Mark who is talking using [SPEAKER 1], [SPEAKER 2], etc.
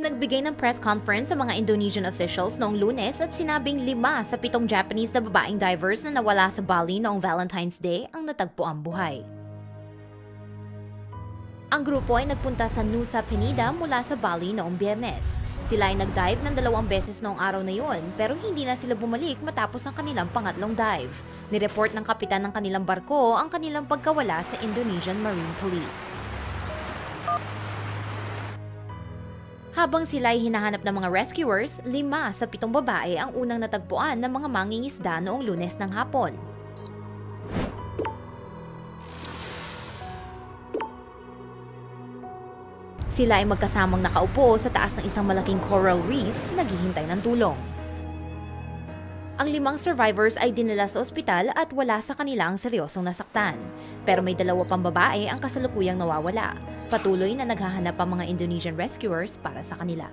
[SPEAKER 1] Nagbigay ng press conference sa mga Indonesian officials noong lunes at sinabing lima sa pitong Japanese na babaeng divers na nawala sa Bali noong Valentine's Day ang natagpo ang buhay. Ang grupo ay nagpunta sa Nusa Penida mula sa Bali noong biyernes. Sila ay nag-dive ng dalawang beses noong araw na yon pero hindi na sila bumalik matapos ang kanilang pangatlong dive. Nireport ng kapitan ng kanilang barko ang kanilang pagkawala sa Indonesian Marine Police. Habang sila ay hinahanap ng mga rescuers, lima sa pitong babae ang unang natagpuan ng mga mangingisda noong lunes ng hapon. Sila ay magkasamang nakaupo sa taas ng isang malaking coral reef, naghihintay ng tulong. Ang limang survivors ay dinala sa ospital at wala sa kanila ang seryosong nasaktan. Pero may dalawa pang babae ang kasalukuyang nawawala. Patuloy na naghahanap ang mga Indonesian rescuers para sa kanila.